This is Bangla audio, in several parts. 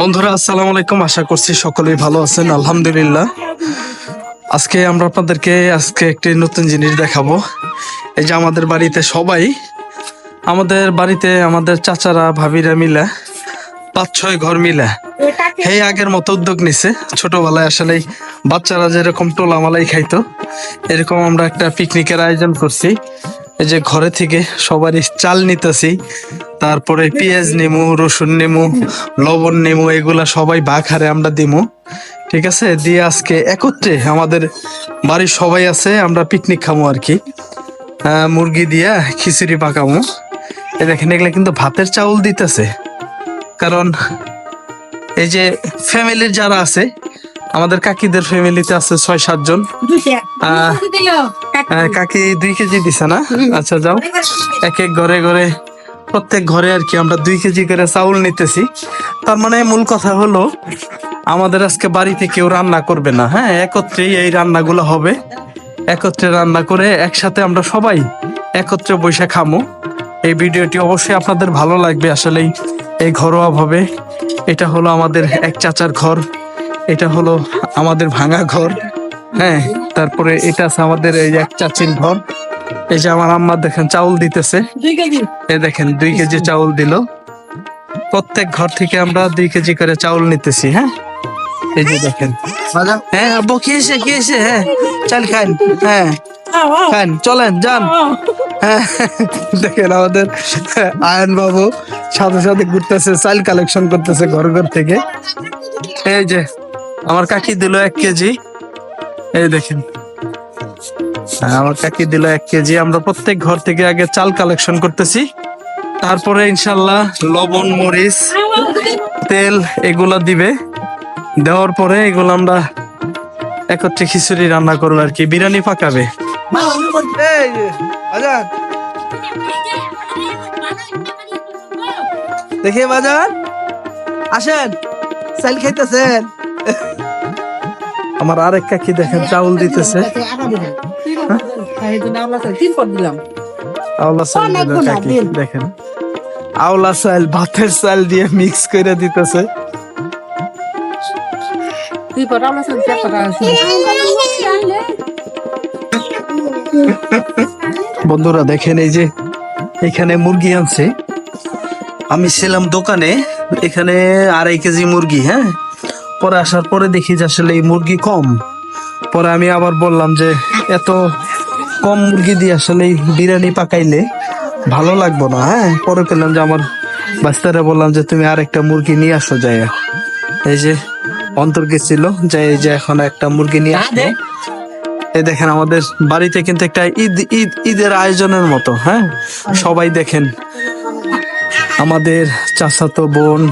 বন্ধুরা আসসালামু আলাইকুম। আশা করছি সকলেই ভালো আছেন। আলহামদুলিল্লাহ। আজকে আমরা আপনাদেরকে আজকে একটি নতুন জিনিস দেখাবো। এই যে আমাদের বাড়িতে সবাই আমাদের বাড়িতে আমাদের চাচারা ভাবিরা মিলে পাঁচ ছয় ঘর মিলে। এই আগের মতো উদ্যোগ নিছে। ছোটবেলায় আসলে বাচ্চারা যেরকম টোলা মালাই খাইতো এরকম আমরা একটা পিকনিকের আয়োজন করছি। এই যে ঘরে থেকে সবারই চাল নিতেছি, তারপরে পেঁয়াজ নেমু, রসুন নেমু, লবণ নেমু, এগুলা সবাই হারে আমরা দিমু, ঠিক আছে? দিয়ে আজকে একত্রে আমাদের বাড়ির সবাই আছে, আমরা পিকনিক খামো আর কি। মুরগি দিয়া খিচুড়ি পাকামো। এই দেখেন, এগুলা কিন্তু ভাতের চাউল দিতেছে। কারণ এই যে ফ্যামিলির যারা আছে আমাদের কাকিদের ফ্যামিলিতে আছে ছয় সাতজন কাকি দুই কেজি দিছে না? আচ্ছা যাও। এক এক ঘরে ঘরে প্রত্যেক ঘরে আর কি আমরা দুই কেজি করে চাউল নিতেছি। তার মানে মূল কথা হলো আমাদের আজকে বাড়িতে কেউ রান্না করবে না হ্যাঁ? একত্রেই এই রান্নাগুলো হবে। একত্রে রান্না করে একসাথে আমরা সবাই একত্রে বসে খামো। এই ভিডিওটি অবশ্যই আপনাদের ভালো লাগবে আসলেই এই ঘরোয়া ভাবে এটা হলো আমাদের এক চাচার ঘর। এটা হলো আমাদের ভাঙা ঘর। হ্যাঁ তারপরে এটা আছে আমাদের এই এক চাচির ঘর। এই যে আমার আম্মা দেখেন চাউল দিতেছে। এই দেখেন দুই কেজি চাউল দিল। প্রত্যেক ঘর থেকে আমরা দুই কেজি করে চাউল নিতেছি হ্যাঁ? এই যে দেখেন। হ্যাঁ আব্বু কি এসে হ্যাঁ চল খান হ্যাঁ। খান চলেন যান। হ্যাঁ দেখেন আমাদের আয়ন বাবু সাথে সাথে ঘুরতেছে চাল কালেকশন করতেছে ঘর ঘর থেকে। এই যে আমার কাকি দিল এক কেজি। এই দেখেন। হ্যাঁ, আমার কাকি দিল এক কেজি। আমরা প্রত্যেক ঘর থেকে আগে চাল কালেকশন করতেছি। তারপরে ইনশাল্লাহ লবণ মরিচ তেল এগুলা দিবে। দেওয়ার পরে এগুলো আমরা একত্রে খিচুড়ি রান্না করব আর কি। বিরিয়ানি পাকাবে। দেখে বাজার আসেন। চাল খাইতেছেন। আমার আরেক কাকি দেখেন চাউল দিতেছে। আওলা চাল দিল কাকি দেখেন। আওলা চাল ভাতের চাল দিয়ে মিক্স করে দিতেছে। বন্ধুরা দেখেন এই যে এখানে মুরগি আনছে। আমি ছিলাম দোকানে এখানে আড়াই কেজি মুরগি হ্যাঁ? পরে আসার পরে দেখি যে আসলে এই মুরগি কম। পরে আমি আবার বললাম যে এত কম মুরগি দিয়ে আসলে এই বিরিয়ানি পাকাইলে ভালো লাগবো না হ্যাঁ? পরে পেলাম যে আমার বাস্তারে বললাম যে তুমি আর একটা মুরগি নিয়ে আসো যাই এই যে অন্তর গেছিল যে এই যে এখন একটা মুরগি নিয়ে আসলো এই দেখেন আমাদের বাড়িতে কিন্তু একটা ঈদ ঈদ ঈদের আয়োজনের মতো হ্যাঁ? সবাই দেখেন। আমাদের চাচাতো বোন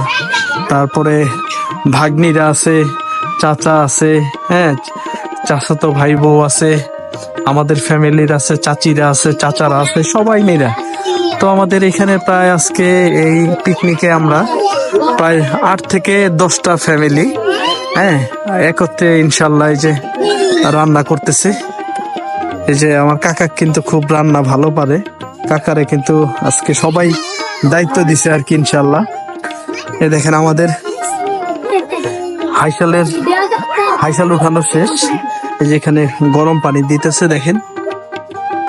তারপরে ভাগ্নিরা আছে, চাচা আছে হ্যাঁ চাচাতো ভাই বউ আছে, আমাদের ফ্যামিলির আছে, চাচিরা আছে, চাচারা আছে, সবাই মেয়েরা তো আমাদের এখানে প্রায় আজকে এই পিকনিকে আমরা প্রায় আট থেকে দশটা ফ্যামিলি হ্যাঁ একত্রে ইনশাল্লাহ এই যে রান্না করতেছে। এই যে আমার কাকা কিন্তু খুব রান্না ভালো পারে। কাকারে কিন্তু আজকে সবাই দায়িত্ব দিছে আর কি ইনশাল্লাহ। এ দেখেন আমাদের হাইসালের হাইসাল উঠানো শেষ। এই যে এখানে গরম পানি দিতেছে দেখেন।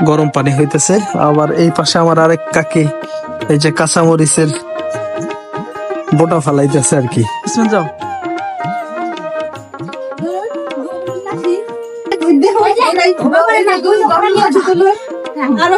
গরম পানি হইতেছে। আবার এই পাশে আমার আরেক কাকি এই যে কাঁচামরিচের বোটা ফালাইতেছে আর কি। যাও। আরও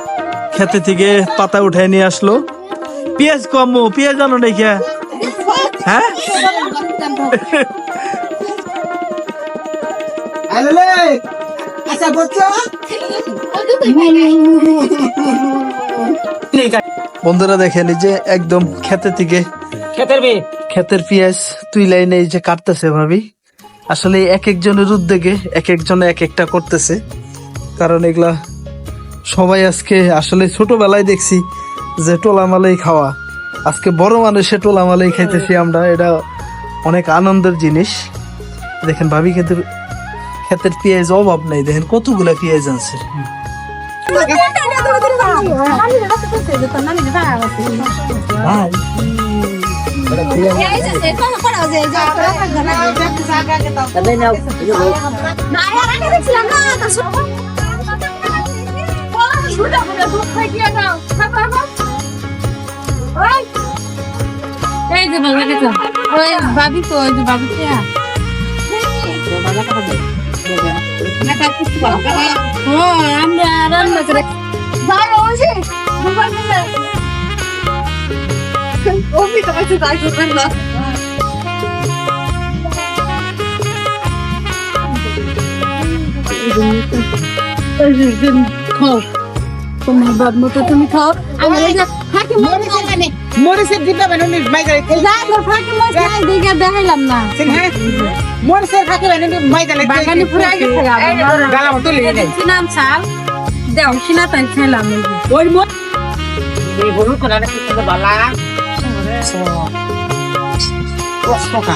খেতে থেকে পাতা উঠায় নিয়ে আসলো। পেঁয়াজ কম পেঁয়াজ আনো নাকি হ্যাঁ? আচ্ছা বন্ধুরা দেখেন এই যে একদম খেতে থেকে ক্ষেতের মেয়ে পেঁয়াজ তুই লাইনে এই যে কাটতেছে ভাবি। আসলে এক একজনের উদ্যোগে এক একজনে এক একটা করতেছে। কারণ এগুলা সবাই আজকে আসলে ছোটবেলায় দেখছি যে টোলামালাই খাওয়া। আজকে বড় মানুষে টোলামালাই খাইতেছি আমরা, এটা অনেক আনন্দের জিনিস। দেখেন ভাবি ক্ষেতের ক্ষেতের পেঁয়াজ অভাব নাই, দেখেন কতগুলা পেঁয়াজ আনছে এই যে বাবা গেছে ওই ভাবি তো ওই যে ভাবি কে আমরা রান্না করে যাই ওই ওপি তো কিছু কাজ করবেন না খাও তোমার বাপ মতো তুমি খাও। যে ফাঁকি মরিচের দিবা বানুনি মাইজালে তেল যা তোর ফাঁকি মাছ খাই দিকে দেখাইলাম না। হ্যাঁ মরিচের ফাঁকে বানুনি মাইজালে বাগানে পুরো আগে গালা মতো লেগে নেই সিনাম চাল। দেও সিনা তাই খেলাম। ওই মো এই বলু কোনা না কিছু বালা? কষ্ট কা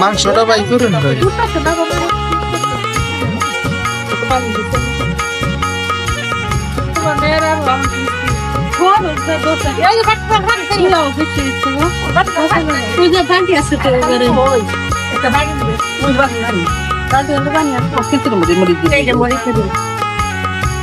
মাংসটা বাই করুন পূজা বাকি আছে তো এবারে।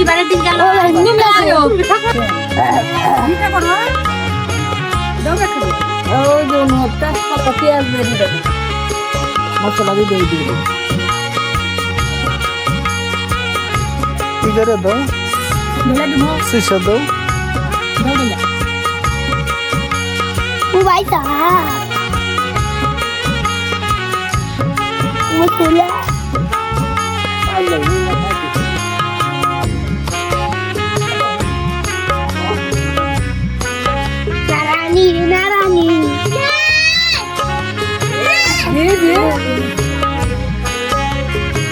এবারের দিন গেল কি করে দাও শিশা দাও ও ভাই নারানি নারানি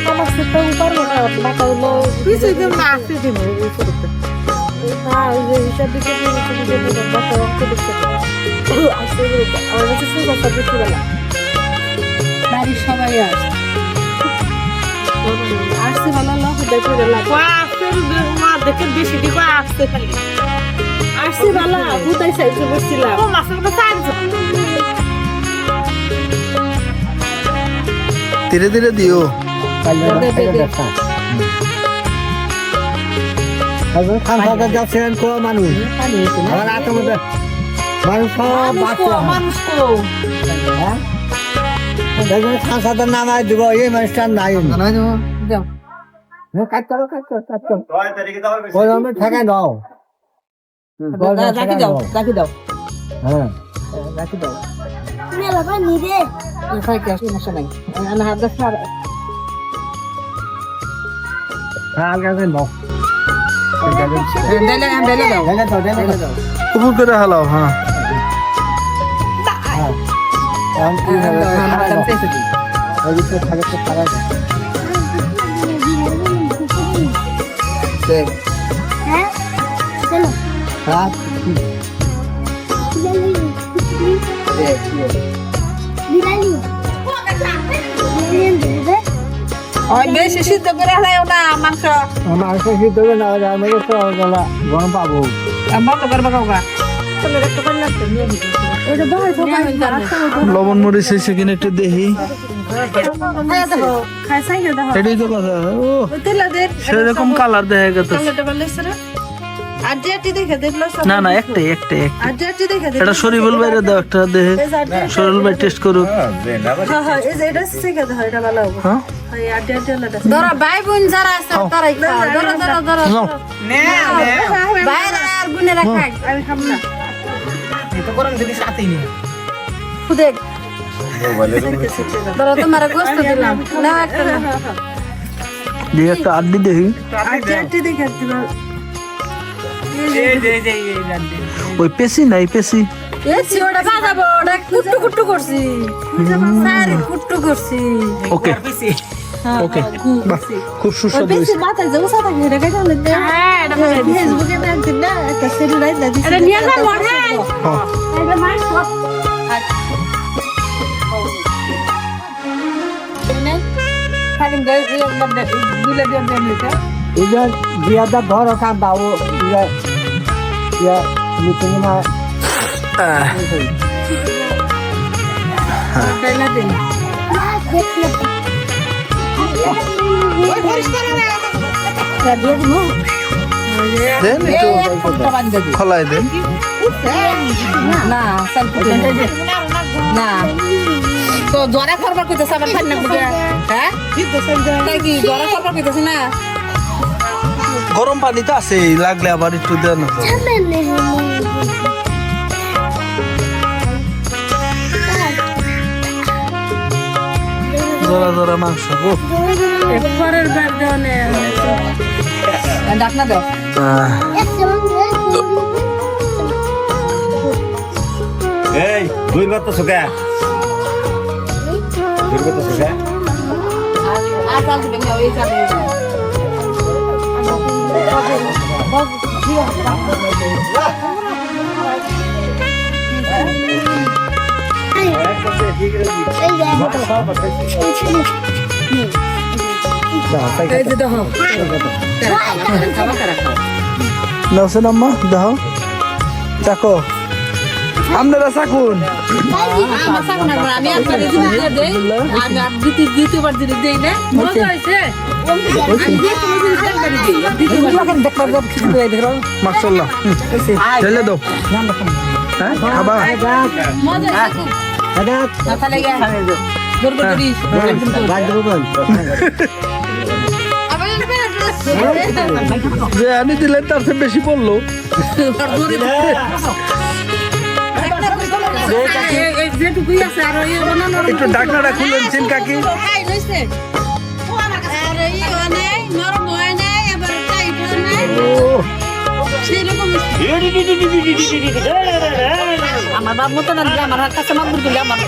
আমার সেটা উপর মনে হয় মাথা হলো কিছুই তো না আসতে দিব Baita. Mutula. Narani, narani. বাড়ির সবাই আসে আসছে ভালো লোক দেখে দেখে বেশি দিব আসতে খালি। আসছে ভালো বসছিলাম? ও মাছের মতো সাইজ ধীরে ধীরে দিও খানসাদা যাচ্ছেন কো মানুষ। আমার এত মানুষ সব মানুষ কো দেখবেন নামাই দিব এই মানুষটার নাই হ্যাঁ, কাজ করো কাজ কাজ দাও রাখি দাও রাখি দাও। হ্যাঁ। রাখি দাও। সমস্যা নাই। হাত হ্যাঁ দাও উপর করে হালাও হ্যাঁ এখন ওই বেশি সিদ্ধ করে হালাইও না মাংস। সিদ্ধ হবে না হলে আমি তো গলা গরম পাবো। বন্ধ করবে কাউকা ওটা লবণ মরিচ সেখানে একটু দেখি। এটাই তো কথা ও। সেরকম কালার দেখা গেছে। না না একটাই এটা শরীফুল বাইরে দাও একটা দেখে। শরীফুল ভাই টেস্ট করুক। হ্যাঁ? এটা এটা ধরো ভাই বোন যারা আছে তারাই খাও। ধরো ধরো ধরো নাও। ভাইরা আর বোনেরা খায় আমি খাব না। খুদে ধরো তোমার গোস্ত দিলাম। না একটা। দিয়ে একটা আড্ডি দেখি যেটি দেখে ওই পেশি নাই পেশি। কুট্টু কুট্টু করছি। কুট্টু করছি। ওকে। ওকে। বাহ খুব সুস্বাদু হয়েছে। মাথায় যাব সাথা ঘুরে গেছে না হ্যাঁ এটা ফেসবুকে না একদিন না একটা এটা নিয়ে মনে হ্যাঁ। এটা দিয়ে ধর ইয়া ইয়া মিটিং না দিন একটু খলাই দেন না না তো জ্বরে করবার কইতেছ আবার খান না হ্যাঁ তাই কি জ্বরে করবার কইতেছ না গরম পানি তো আছে লাগলে আবার একটু দেন। জোড়া জোড়া মাংস গো পরের বার দেওয়ানে ডাক না দাও এই দুই বার তো সুখা দুই বার তো সুখা আর চাল দ্বিতীয় জিনিস একবারই দেই আর দ্বিতীয়বার মার্শাল্লাহ ঢেলে দাও হ্যাঁ খাবা। যে আনি দিলেন তার চেয়ে বেশি পড়ল একটু ডাকনাটা কাকি হয় টাইট হয় নাই সেরকম আমার বাপ মতো না দিলে আমার কাছে মাগুর দিলে আমার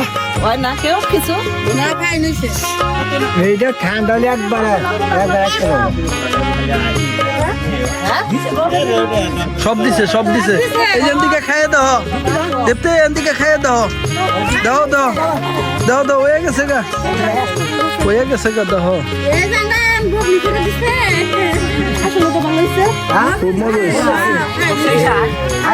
হয় না কেউ কিছু? না খাই লইছে এইটা ঠান্ডা হলে একবার একটা সব দিছে সব দিছে। এই যে এদিকে খাইয়ে দাও। দেবতে এদিকে খাইয়ে দাও। দাও দাও। দাও দাও হয়ে গেছে গা। হয়ে গেছে গা দাও। এই জানান দিছে। আসলে তো ভালো হইছে। খুব মজা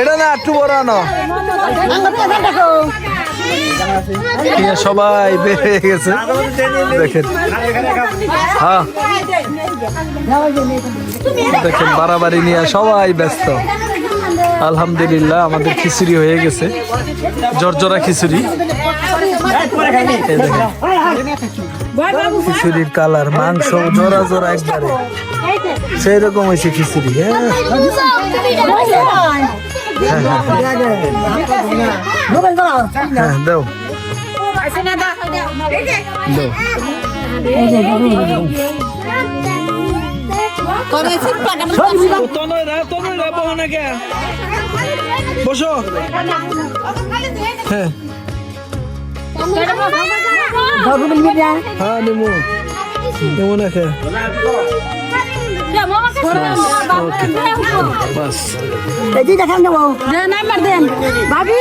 এটা বড় না বড় সবাই হয়ে গেছে। দেখেন। হ্যাঁ। দেখেন, বাড়াবাড়ি নিয়ে সবাই ব্যস্ত। আলহামদুলিল্লাহ, আমাদের খিচুড়ি হয়ে গেছে। জর্জরা খিচুড়ি। দেখেন। খিচুড়ির কালার মাংস জোড়া জোড়া একবারে। সেই রকম হয়েছে খিচুড়ি হ্যাঁ। হ্যাঁ দাও। দাও। তনয়রা তনয়রা বহ না কে বসো হ্যাঁ নিমু নিমু না কে বাস নাম্বার দেন ভাবি